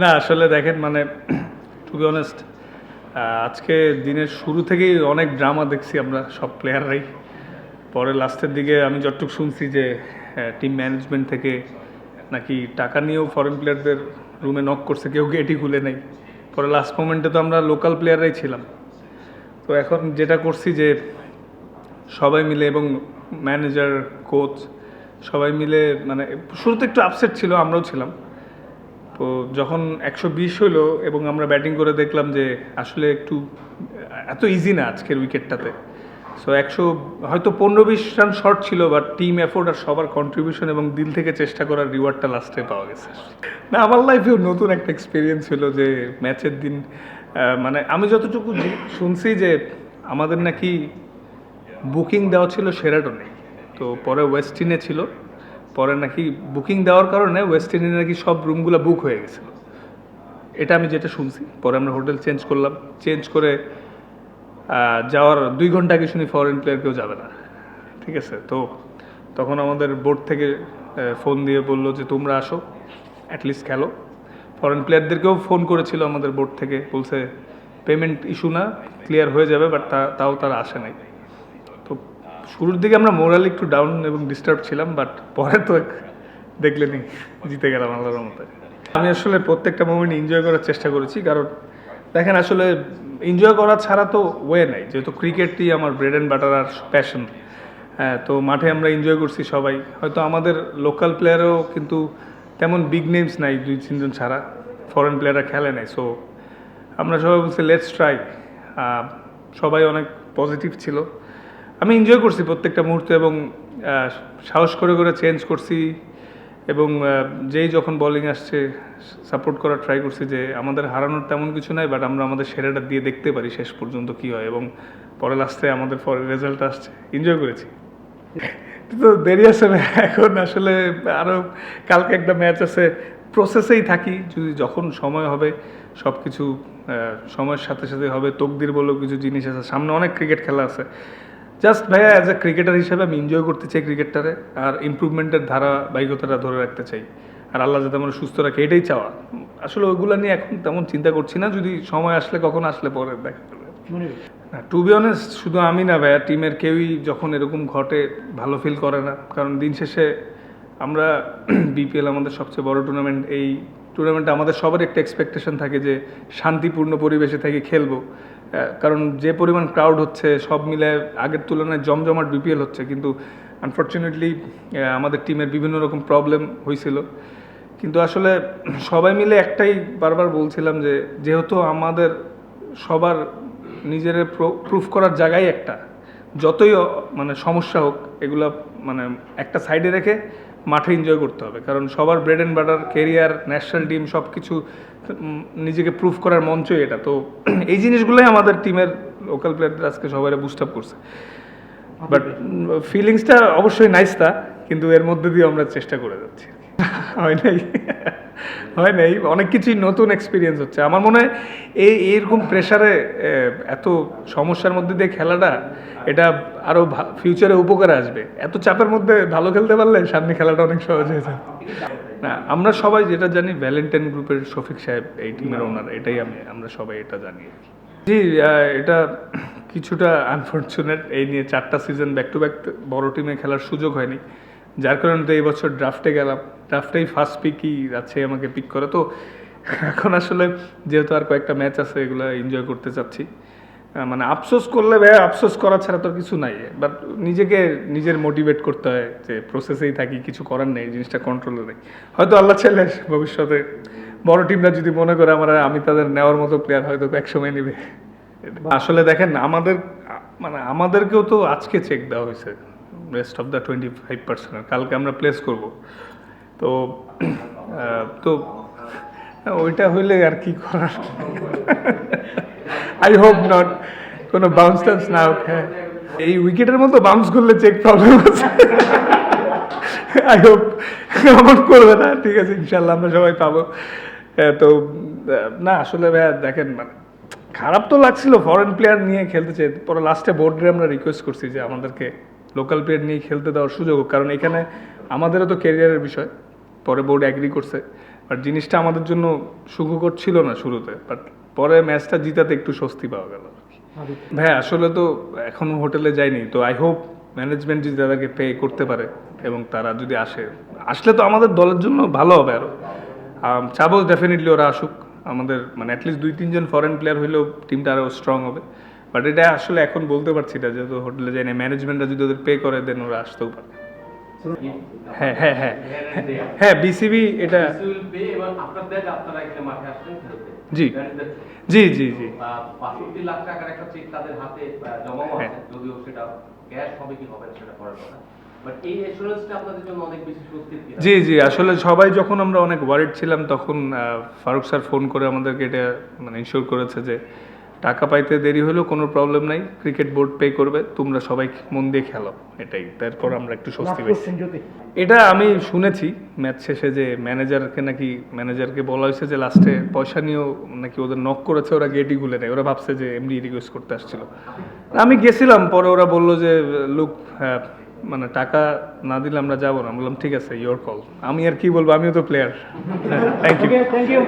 না, আসলে দেখেন মানে টু বি অনেস্ট আজকে দিনের শুরু থেকেই অনেক ড্রামা দেখছি আমরা সব প্লেয়াররাই পরে লাস্টের দিকে আমি যতটুকু শুনছি যে টিম ম্যানেজমেন্ট থেকে নাকি টাকা নিয়েও ফরেন প্লেয়ারদের রুমে নক করছে, কেউ গেটই খুলে নেই। পরে লাস্ট মোমেন্টে তো আমরা লোকাল প্লেয়াররাই ছিলাম। তো এখন যেটা করছি যে, সবাই মিলে এবং ম্যানেজার কোচ সবাই মিলে মানে শুরুতে একটু আপসেট ছিল, আমরাও ছিলাম। তো যখন একশো বিশ হলো এবং আমরা ব্যাটিং করে দেখলাম যে আসলে একটু, এত ইজি না আজকের উইকেটটাতে। সো একশো, হয়তো পনেরো বিশ রান শর্ট ছিল বাট টিম এফোর্ট আর সবার কন্ট্রিবিউশন এবং দিল থেকে চেষ্টা করার রিওয়ার্ডটা লাস্টে পাওয়া গেছে। না, আমার লাইফেও নতুন একটা এক্সপিরিয়েন্স হলো যে ম্যাচের দিন মানে আমি যতটুকু শুনছি যে আমাদের নাকি বুকিং দেওয়া ছিল সেরাটনে তো পরে ওয়েস্টিনে ছিল। পরে নাকি বুকিং দেওয়ার কারণে ওয়েস্টিনে নাকি সব রুমগুলো বুক হয়ে গেছিল। এটা আমি যেটা শুনছি, পরে আমরা হোটেল চেঞ্জ করলাম। চেঞ্জ করে যাওয়ার দুই ঘণ্টা আগে শুনি ফরেন প্লেয়ার কেউ যাবে না। ঠিক আছে? তো তখন আমাদের বোর্ড থেকে ফোন দিয়ে বলল যে, তোমরা আসো অ্যাটলিস্ট খেলো। ফরেন প্লেয়ারদেরকেও ফোন করেছিল আমাদের বোর্ড থেকে, বলছে পেমেন্ট ইস্যু না ক্লিয়ার হয়ে যাবে বাট তাও তারা আসে নাই। তো শুরুর দিকে আমরা মোরাল একটু ডাউন এবং ডিস্টার্ব ছিলাম বাট পরে তো দেখলেনি, জিতে গেলাম আল্লাহর মতে আমি আসলে প্রত্যেকটা মোমেন্ট এনজয় করার চেষ্টা করেছি, কারণ দেখেন আসলে এনজয় করা ছাড়া তো ওয়ে নাই, যেহেতু ক্রিকেটই আমার ব্রেড অ্যান্ড বাটার আর প্যাশন হ্যাঁ তো মাঠে আমরা এনজয় করছি সবাই। হয়তো আমাদের লোকাল প্লেয়ারও কিন্তু তেমন বিগ নেমস নাই, দুই তিনজন ছাড়া ফরেন প্লেয়াররা খেলে নাই। সো আমরা সবাই বলছি লেটস ট্রাই সবাই অনেক পজিটিভ ছিল। আমি এনজয় করছি প্রত্যেকটা মুহূর্তে এবং সাহস করে করে চেঞ্জ করছি এবং যেই যখন বোলিং আসছে সাপোর্ট করার ট্রাই করছি যে আমাদের হারানোর তেমন কিছু নাই বাট আমরা আমাদের সেরাটা দিয়ে দেখতে পারি শেষ পর্যন্ত কী হয় এবং পরে লাস্টে আমাদের পরে রেজাল্ট আসছে। এনজয় করেছি। তো দেরি আছে এখন আসলে আরও কালকে একটা ম্যাচ আছে প্রসেসেই থাকি, যদি যখন সময় হবে সব কিছু সময়ের সাথে সাথে হবে, তকদির বলেও কিছু জিনিস আছে, সামনে অনেক ক্রিকেট খেলা আছে। জাস্ট ভাইয়া অ্যাজ এ ক্রিকেটার হিসেবে আমি এনজয় করতে চাই ক্রিকেটটারে আর ইমপ্রুভমেন্টের ধারাবাহিকতাটা ধরে রাখতে চাই। আর আল্লাহ যাতে আমরা সুস্থ রাখে, এটাই চাওয়া। আসলে ওইগুলো নিয়ে এখন তেমন চিন্তা করছি না, যদি সময় আসলে, কখন আসলে পরে দেখা যাবে টু বি অনেস্ট শুধু আমি না ভাইয়া, টিমের কেউই যখন এরকম ঘটে, ভালো ফিল করে না। কারণ দিন শেষে আমরা বিপিএল আমাদের সবচেয়ে বড় টুর্নামেন্ট এই টুর্নামেন্টে আমাদের সবার একটা এক্সপেকটেশন থাকে যে শান্তিপূর্ণ পরিবেশে থেকে খেলব। কারণ যে পরিমাণ ক্রাউড হচ্ছে, সব মিলে আগের তুলনায় জমজমাট বিপিএল হচ্ছে। কিন্তু আনফর্চুনেটলি আমাদের টিমের বিভিন্ন রকম প্রবলেম হয়েছিল। কিন্তু আসলে সবাই মিলে একটাই বারবার বলছিলাম যে, যেহেতু আমাদের সবার নিজের প্রুফ করার জায়গাই একটা যতই মানে সমস্যা হোক, এগুলো মানে একটা সাইডে রেখে মাঠে এনজয় করতে হবে। কারণ সবার bread and butter career national team সব কিছু নিজেকে প্রুফ করার মঞ্চই এটা। তো এই জিনিসগুলোই আমাদের টিমের লোকাল প্লেয়ারদের আজকে সবাই বুস্ট আপ করছে। বাট ফিলিংসটা অবশ্যই নাইস তা, কিন্তু এর মধ্যে দিয়ে আমরা চেষ্টা করে যাচ্ছি। হয় নাই? হয় নাই অনেক কিছুই নতুন এক্সপিরিয়েন্স হচ্ছে। আমার মনে হয় এই, এইরকম প্রেশারে এত সমস্যার মধ্যে দিয়ে খেলাটা, এটা আরও ফিউচারে উপকারে আসবে। এত চাপের মধ্যে ভালো খেলতে পারলে সামনে খেলাটা অনেক সহজ হয়ে যায় না, আমরা সবাই যেটা জানি ভ্যালেন্টাইন গ্রুপের শফিক সাহেব এই টিমের ওনার এটাই আমি, আমরা সবাই এটা জানি জি এটা কিছুটা আনফর্চুনেট এই নিয়ে চারটা সিজন ব্যাক টু ব্যাক বড় টিমে খেলার সুযোগ হয়নি। যার কারণে তো এই বছর ড্রাফটে গেলাম। ড্রাফটেই ফার্স্ট পিকই আছে আমাকে পিক করে। তো এখন আসলে যেহেতু আর কয়েকটা ম্যাচ আছে, এগুলো এনজয় করতে চাচ্ছি। মানে আফসোস করলে ভাই, আফসোস করা ছাড়া তো কিছু নাই। বাট নিজেকে, নিজের মোটিভেট করতে হয় যে প্রসেসেই থাকি, কিছু করার নেই, জিনিসটা কন্ট্রোলে নেই। হয়তো আল্লাহ ছেলে ভবিষ্যতে বড় টিমরা যদি মনে করে আমরা, আমি তাদের নেওয়ার মতো প্লেয়ার হয়তো একসময় নেবে। আসলে দেখেন, আমাদের মানে আমাদেরকেও তো আজকে চেক দেওয়া হয়েছে। Rest of the twenty five percent কালকে আমরা প্লেস করব। তো তো, ওইটা হইলে আর কি করার? আই হোপ নট কোনো বাউন্স টাউন্স না হোক হ্যাঁ। এই উইকেটের মতো বাউন্স করলে চেক প্রবলেম আছে। আই হোপ এমন করবে না। ঠিক আছে ইনশাল্লাহ আমরা সবাই পাবো। তো না, আসলে ভাইয়া, দেখেন মানে খারাপ তো লাগছিল ফরেন প্লেয়ার নিয়ে খেলতে চাই পরে লাস্টে বোর্ডে আমরা রিকোয়েস্ট করছি যে আমাদেরকে লোকাল প্লেয়ার নিয়ে খেলতে দেওয়ার সুযোগ কারণ এখানে আমাদেরও তো ক্যারিয়ারের বিষয়। পরে বোর্ড অ্যাগ্রি করছে। বাট জিনিসটা আমাদের জন্য সুখকর ছিল না শুরুতে বাট পরে ম্যাচটা জিতাতে একটু স্বস্তি পাওয়া গেল ভাই, আসলে তো এখনও হোটেলে যায়নি তো আই হোপ ম্যানেজমেন্ট যদি তাদেরকে পে করতে পারে এবং তারা যদি আসে, আসলে তো আমাদের দলের জন্য ভালো হবে আরও চাবো ডেফিনেটলি ওরা আসুক। আমাদের মানে অ্যাটলিস্ট দুই তিনজন ফরেন প্লেয়ার হইলেও টিমটা আরও স্ট্রং হবে। বাট এটা আসলে এখন বলতে পারছি না যেহেতু হোটেলে যাই না ম্যানেজমেন্টরা যদি ওদের পে করে দেন ওরা আসতেও পারে হ্যাঁ হ্যাঁ হ্যাঁ হ্যাঁ বিসিবি এটা। জি। জি জি জি লাখ টাকার একটা চেক তাদের হাতে আহ, হ্যাঁ। আছে যদিও সেটা ক্যাশ হবে কি হবে সেটা কথা জি জি আসলে সবাই যখন আমরা অনেক ওয়ারিড ছিলাম তখন ফারুক স্যার ফোন করে আমাদেরকে এটা মানে ইনশিওর করেছে যে টাকা পাইতে দেরি হলেও কোনো প্রবলেম নাই ক্রিকেট বোর্ড পে করবে তোমরা সবাই মন দিয়ে খেলো এটাই। তারপর আমরা একটু স্বস্তি পাইছি এটা আমি শুনেছি ম্যাচ শেষে যে ম্যানেজারকে নাকি ম্যানেজারকে বলা হয়েছে যে লাস্টে পয়সা নিয়েও নাকি ওদের নক করেছে ওরা গেটই খুলে নেয় ওরা ভাবছে যে এমনি রিকোয়েস্ট করতে আসছিল। আমি গেছিলাম পরে ওরা বলল যে লুক মানে টাকা না দিলে আমরা যাব না। বললাম ঠিক আছে ইয়োর কল আমি আর কি বলব আমিও তো player thank you thank you